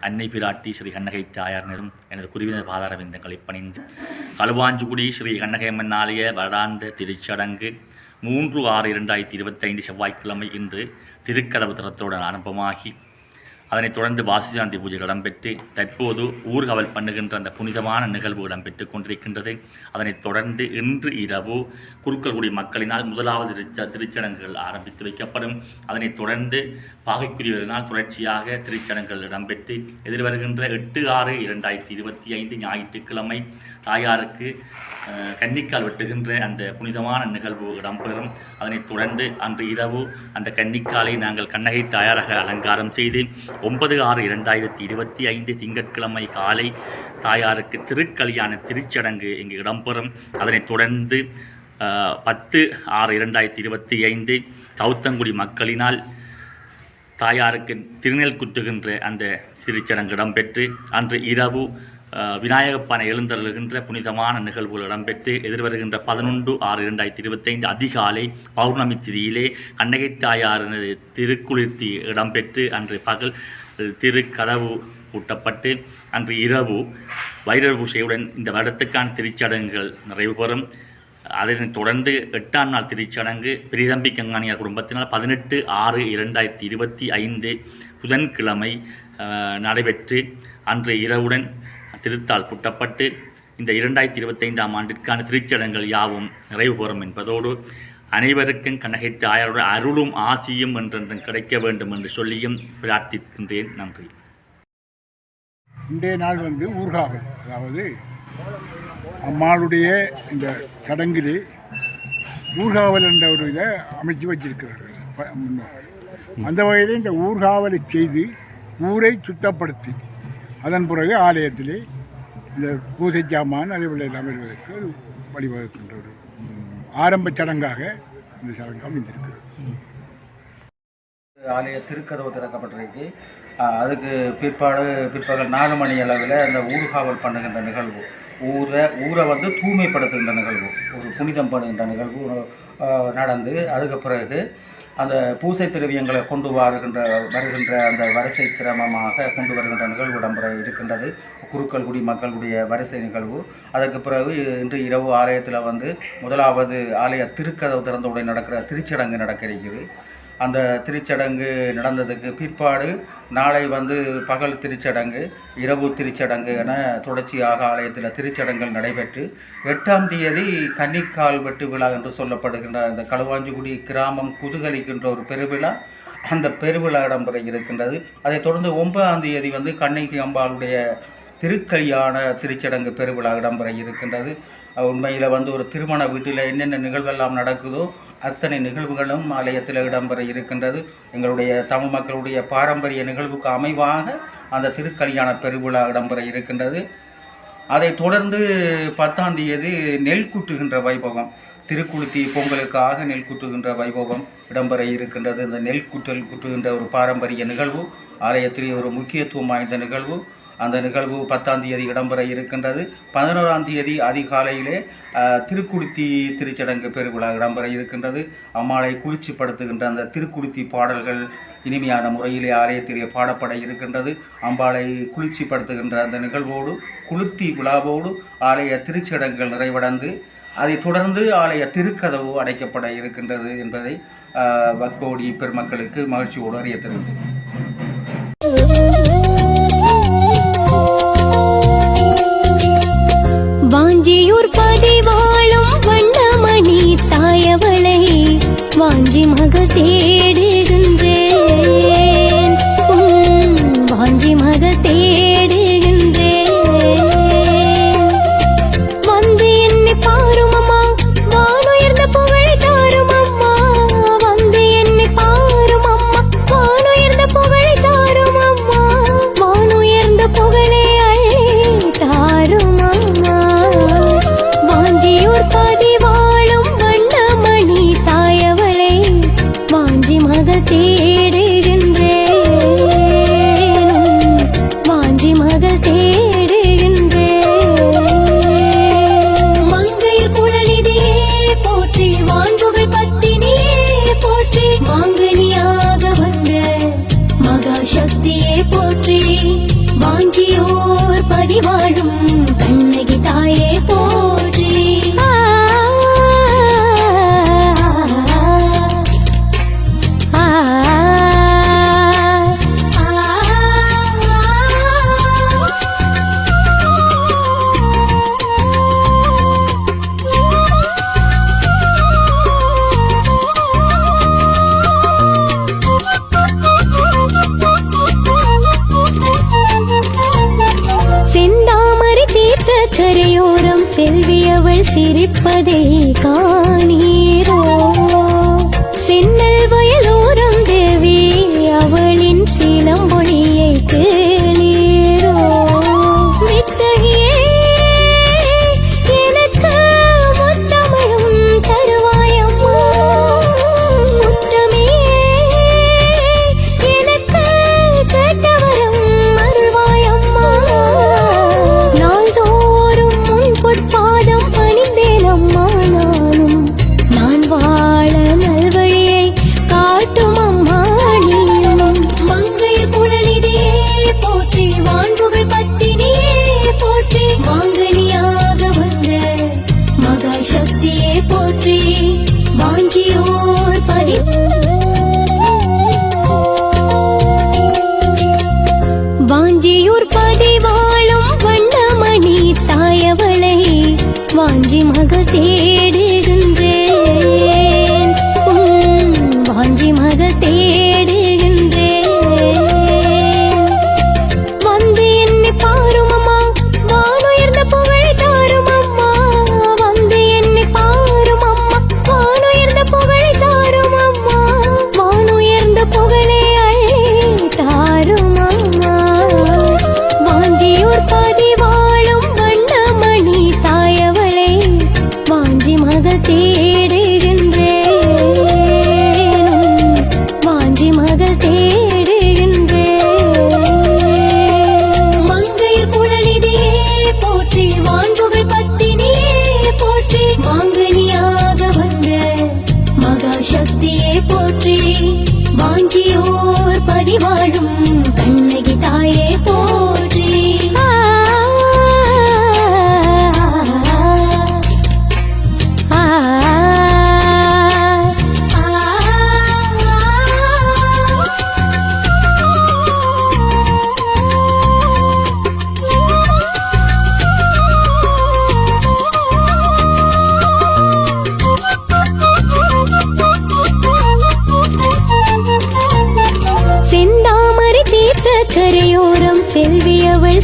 அன்னை பிராட்டி ஸ்ரீ கண்ணகை தாயாரினரும் எனது குருவினர் பாதார விந்தங்களை பணிந்து களுவாஞ்சுகுடி ஸ்ரீ கண்ணகையம்மன் ஆலய வருடாந்த திருச்சடங்கு மூன்று ஆறு இரண்டாயிரத்தி இருபத்தைந்து செவ்வாய்க்கிழமை இன்று திருக்கதவு தரத்துடன் ஆரம்பமாகி அதனைத் தொடர்ந்து வாசிசாந்தி பூஜைகள் இடம்பெற்று தற்போது ஊர்காவல் பண்ணுகின்ற அந்த புனிதமான நிகழ்வு இடம்பெற்றுக் கொண்டிருக்கின்றது. அதனைத் தொடர்ந்து இன்று இரவு குறுக்கல்குடி மக்களினால் முதலாவது திருச்ச திருச்சடங்குகள் ஆரம்பித்து வைக்கப்படும். அதனைத் தொடர்ந்து பாகைக்குரியவர்களால் தொடர்ச்சியாக திருச்சடங்குகள் இடம்பெற்று எதிர்வருகின்ற எட்டு ஆறு இரண்டாயிரத்தி இருபத்தி ஐந்து ஞாயிற்றுக்கிழமை தாயாருக்கு கன்னிக்கால் வெட்டுகின்ற அந்த புனிதமான நிகழ்வு இடம்பெறும். அதனைத் தொடர்ந்து அன்று இரவு அந்த கன்னிக்காலை நாங்கள் கண்ணகை தாயாராக அலங்காரம் செய்து ஒன்பது ஆறு இரண்டாயிரத்தி இருபத்தி ஐந்து திங்கட்கிழமை காலை தாயாருக்கு திருக்கல்யாண திருச்சடங்கு இங்கு இடம்பெறும். அதனைத் தொடர்ந்து பத்து ஆறு இரண்டாயிரத்தி இருபத்தி ஐந்து கௌத்தங்குடி மக்களினால் தாயாருக்கு திருநெல் குத்துகின்ற அந்த திருச்சடங்கு இடம்பெற்று அன்று இரவு விநாயகப்பானை எழுந்தருளுகின்ற புனிதமான நிகழ்வுகள் இடம்பெற்று எதிர்வருகின்ற பதினொன்று ஆறு இரண்டாயிரத்தி இருபத்தைந்து அதிகாலை பௌர்ணமி திதியிலே கண்ணகை தாயாரினது திருக்குளிர்த்தி இடம்பெற்று அன்று பகல் திருக்கதவு கூட்டப்பட்டு அன்று இரவு வைரர் பூசையுடன் இந்த வருடத்துக்கான திருச்சடங்குகள் நிறைவு பெறும். அதனைத் தொடர்ந்து எட்டாம் நாள் திருச்சடங்கு பிரிதம்பி கங்காணியார் குடும்பத்தினால் பதினெட்டு ஆறு இரண்டாயிரத்தி இருபத்தி ஐந்து புதன்கிழமை நடைபெற்று அன்று இரவுடன் திருத்தால் குட்டப்பட்டு இந்த இரண்டாயிரத்தி இருபத்தைந்தாம் ஆண்டிற்கான திருச்சடங்கள் யாவும் நிறைவு பெறும் என்பதோடு அனைவருக்கும் கண்ணகைத்து ஆயரோட அருளும் ஆசியும் என்றென்றும் கிடைக்க வேண்டும் என்று சொல்லியும் பிரார்த்திக்கின்றேன். நன்றி. இன்றைய நாள் வந்து ஊர்காவல். அதாவது அம்மாளுடைய இந்த சடங்கிலே ஊர்காவல் என்ற ஒரு இதை அமைச்சு வச்சிருக்கிறார்கள் அந்த வகையில் இந்த ஊர்காவலை செய்து ஊரை சுத்தப்படுத்தி அதன் பிறகு ஆலயத்திலே இந்த பூஜை சாமான் அதே போல அமைவதற்கு ஒரு வழிவகுக்கின்ற ஒரு ஆரம்ப சடங்காக இந்த சடங்கு அமைந்திருக்கிறது ஆலய திருக்கதவு திறக்கப்பட்டிருக்கு. அதுக்கு பிற்பாடு பிற்பகல் நாலு மணி அளவில் அந்த ஊர்காவல் பண்ணுகின்ற நிகழ்வு. ஊரை ஊரை வந்து தூய்மைப்படுத்துகின்ற நிகழ்வு. ஒரு புனிதம் பண்ணுகின்ற நிகழ்வு நடந்து அதுக்கு பிறகு அந்த பூசை திரவியங்களை கொண்டு வருகின்ற வருகின்ற அந்த வரிசை கிரமமாக கொண்டு வருகின்ற நிகழ்வு இடம்பெற இருக்கின்றது. குருக்கள்குடி மக்களுடைய வரிசை நிகழ்வு. அதற்கு பிறகு இன்று இரவு ஆலயத்தில் வந்து முதலாவது ஆலய திருக்கதவு திறந்தவுடன் நடக்கிற திருச்சடங்கு நடக்க இருக்குது அந்த திருச்சடங்கு நடந்ததுக்கு பிற்பாடு நாளை வந்து பகல் திருச்சடங்கு இரவு திருச்சடங்கு என தொடர்ச்சியாக ஆலயத்தில் திருச்சடங்குகள் நடைபெற்று எட்டாம் தேதி கன்னிக்கால் வெட்டு விழா என்று சொல்லப்படுகின்ற அந்த களுவாஞ்சிக்குடி கிராமம் குதுகலிக்கின்ற ஒரு பெருவிழா. அந்த பெருவிழா இடம்பெற இருக்கின்றது. அதைத் தொடர்ந்து ஒன்பதாம் தேதி வந்து கண்ணகி அம்பாளுடைய திருக்கல்யாண திருச்சடங்கு பெருவிழா இடம்பெற இருக்கின்றது. உண்மையில் வந்து ஒரு திருமண வீட்டில் என்னென்ன நிகழ்வெல்லாம் நடக்குதோ அத்தனை நிகழ்வுகளும் ஆலயத்தில் இடம்பெற இருக்கின்றது. எங்களுடைய தமிழ் மக்களுடைய பாரம்பரிய நிகழ்வுக்கு அமைவாக அந்த திருக்கல்யாண பெருவிழா இடம்பெற இருக்கின்றது. அதைத் தொடர்ந்து பத்தாம் தேதி நெல் குட்டுகின்ற வைபவம் திருக்குளுத்தி பொங்கலுக்காக நெல் குட்டுகின்ற வைபவம் இடம்பெற இருக்கின்றது. இந்த நெல் குட்டல் குட்டுகின்ற ஒரு பாரம்பரிய நிகழ்வு ஆலயத்திலே ஒரு முக்கியத்துவம் வாய்ந்த நிகழ்வு. அந்த நிகழ்வு பத்தாம் தேதி இடம்பெற இருக்கின்றது. பதினோராம் தேதி அதிகாலையிலே திருக்குளித்தி திருச்சடங்கு பெருவிழா இடம்பெற இருக்கின்றது. அம்மாளை குளிர்ச்சிப்படுத்துகின்ற அந்த திருக்குளித்தி பாடல்கள் இனிமையான முறையிலே ஆலயத்திலே பாடப்பட இருக்கின்றது. அம்பாளை குளிர்ச்சிப்படுத்துகின்ற அந்த நிகழ்வோடு குளிர்த்தி விழாவோடு ஆலய திருச்சடங்குகள் நிறைவடைந்து அதைத் தொடர்ந்து ஆலய திருக்கதவு அடைக்கப்பட இருக்கின்றது என்பதை பக்தோடி பெருமக்களுக்கு மகிழ்ச்சியோடு அறிய தெரிவித்தது मगते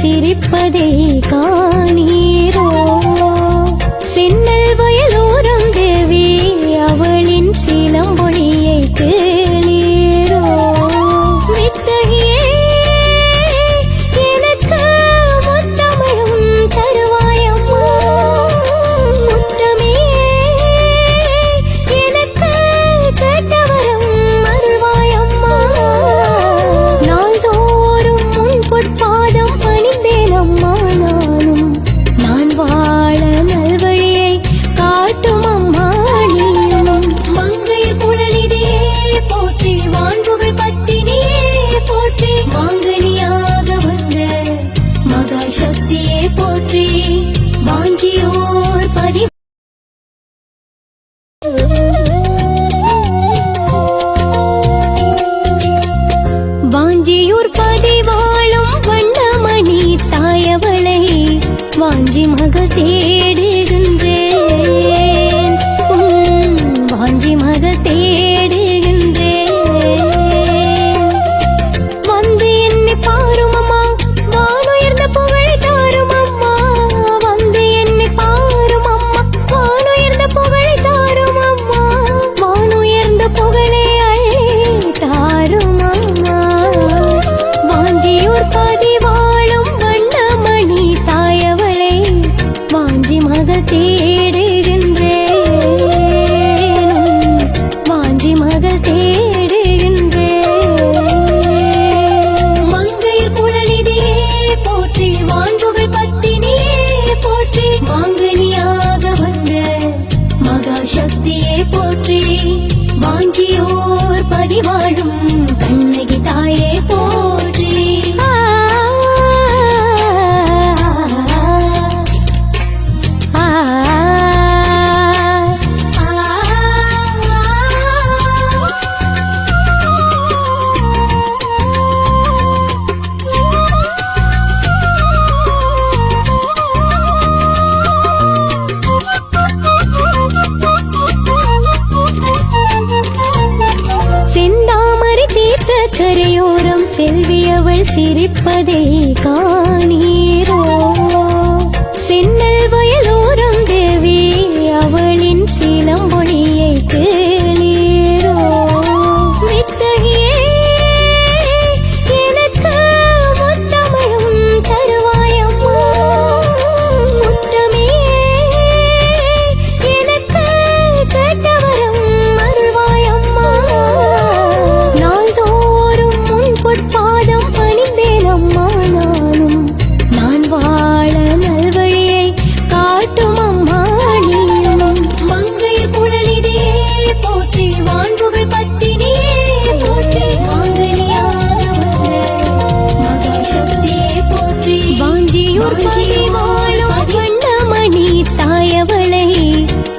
சிரிப்பதை கா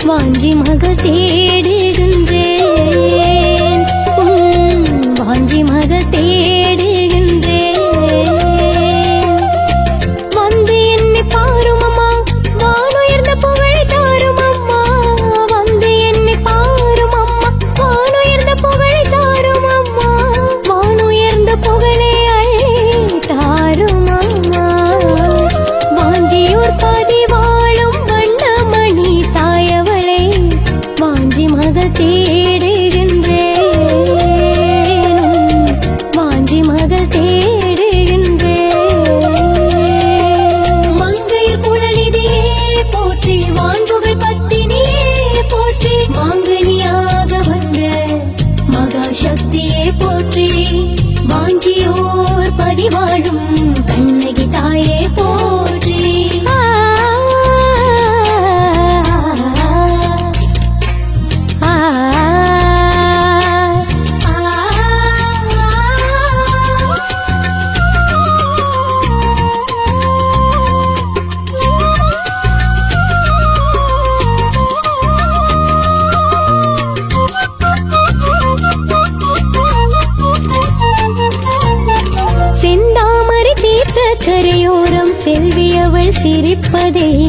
വാഞ്ചി മകൾ തേടി சிரிப்பதை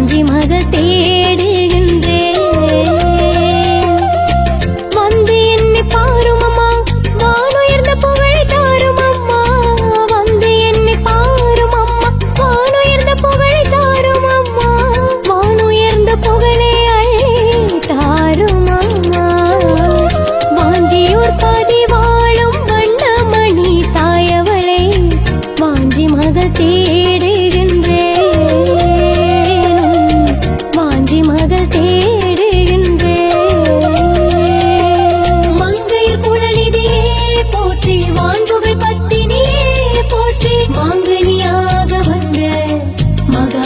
வாஞ்சி மகள்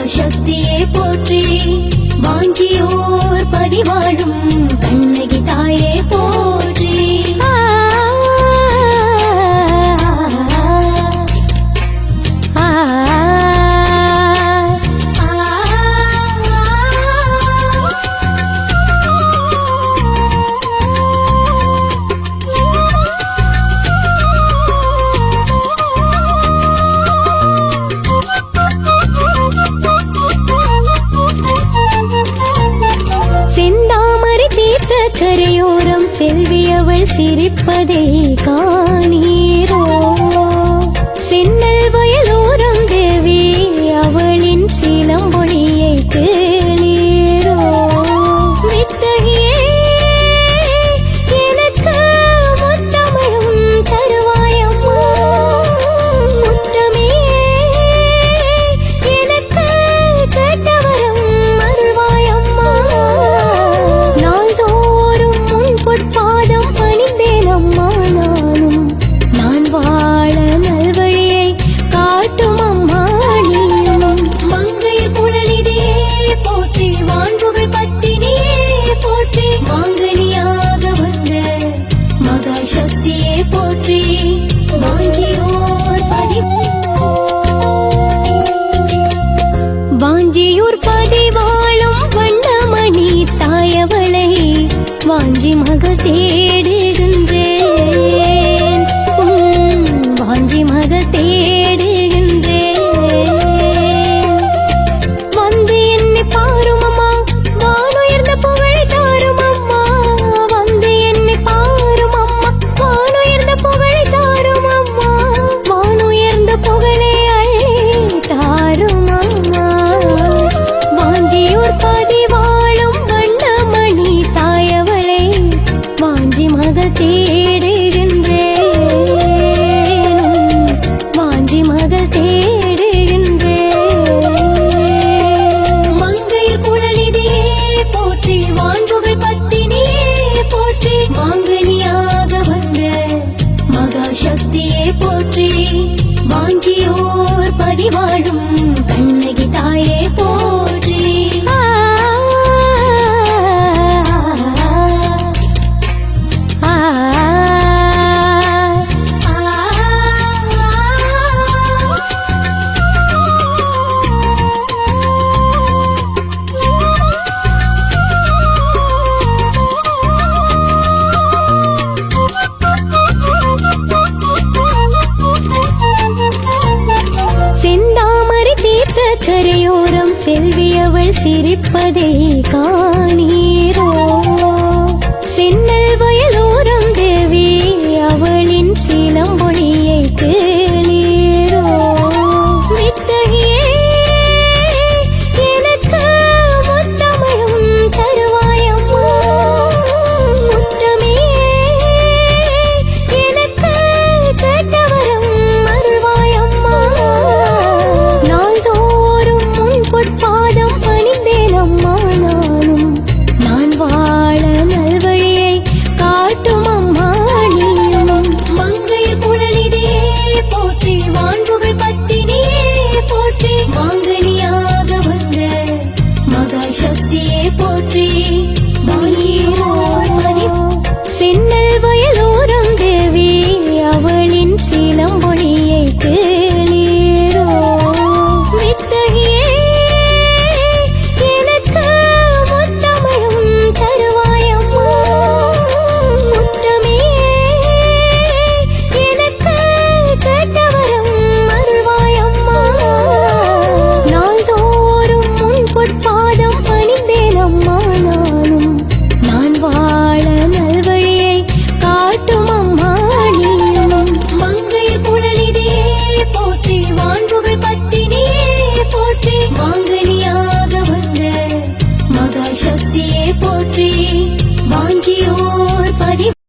சக்தியே போற்றி வாஞ்சியோர் பதிவாழும் அவள் சிரிப்பதை காணீரோ?